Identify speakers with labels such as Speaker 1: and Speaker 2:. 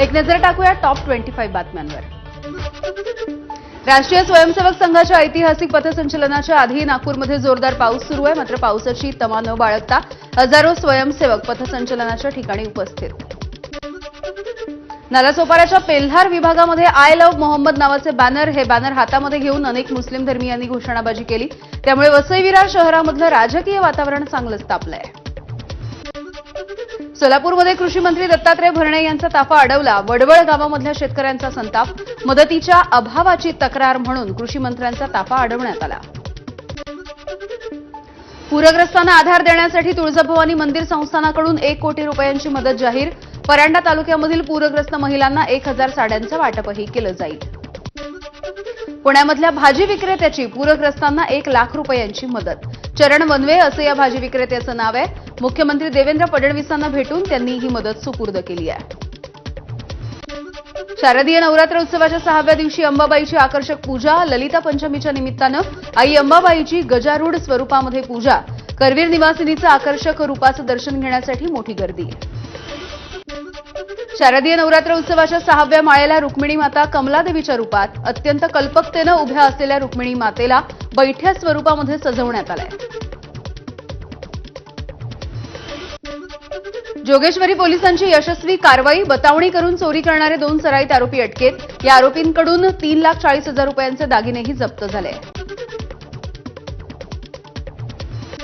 Speaker 1: एक नजर टाकूया टॉप ट्वेंटी फाईव्ह बातम्यांवर. राष्ट्रीय स्वयंसेवक संघाच्या ऐतिहासिक पथसंचलनाच्या आधी नागपूरमध्ये जोरदार पाऊस सुरू आहे. मात्र पावसाची तमा न बाळगता हजारो स्वयंसेवक पथसंचलनाच्या ठिकाणी उपस्थित. नालासोपाऱ्याच्या पेल्हार विभागामध्ये आय लव्ह मोहम्मद नावाचे बॅनर हे बॅनर हातामध्ये घेऊन अनेक मुस्लिम धर्मीयांनी घोषणाबाजी केली. त्यामुळे वसईविरार शहरामधलं राजकीय वातावरण चांगलंच तापलंय. सोलापूरमध्ये कृषी मंत्री दत्तात्रय भरणे यांचा ताफा अडवला. वडवळ गावामधल्या शेतकऱ्यांचा संताप मदतीच्या अभावाची तक्रार म्हणून कृषी मंत्र्यांचा ताफा अडवण्यात आला. पूरग्रस्तांना आधार देण्यासाठी तुळजाभवानी मंदिर संस्थानाकडून एक कोटी रुपयांची मदत जाहीर. परांडा तालुक्यामधील पूरग्रस्त महिलांना एक हजार साड्यांचं वाटपही केलं जाईल. पुण्यामधल्या भाजी विक्रेत्याची पूरग्रस्तांना एक लाख रुपयांची मदत. चरण वनवे असं या भाजी विक्रेत्याचं नाव आहे. मुख्यमंत्री देवेंद्र फडणवीसांना भेटून त्यांनी ही मदत सुपूर्द केली आहे. शारदीय नवरात्र उत्सवाच्या सहाव्या दिवशी अंबाबाईची आकर्षक पूजा ललिता पंचमीच्या निमित्तानं आई अंबाबाईची गजारूढ स्वरूपामध्ये पूजा करवीर निवासिनीचं आकर्षक रूपाचं दर्शन घेण्यासाठी मोठी गर्दी. शारदीय नवरात्र उत्सवाच्या सहाव्या माळेला रुक्मिणी माता कमलादेवीच्या रूपात अत्यंत कल्पकतेनं उभ्या असलेल्या रुक्मिणी मातेला बैठ्या स्वरूपामध्ये सजवण्यात आलंय. जोगेश्वरी पोलिसांची यशस्वी कारवाई बतावणी करून चोरी करणारे दोन सराईत आरोपी अटकेत. या आरोपींकडून तीन लाख चाळीस हजार रुपयांचे दागिनेही जप्त झाले.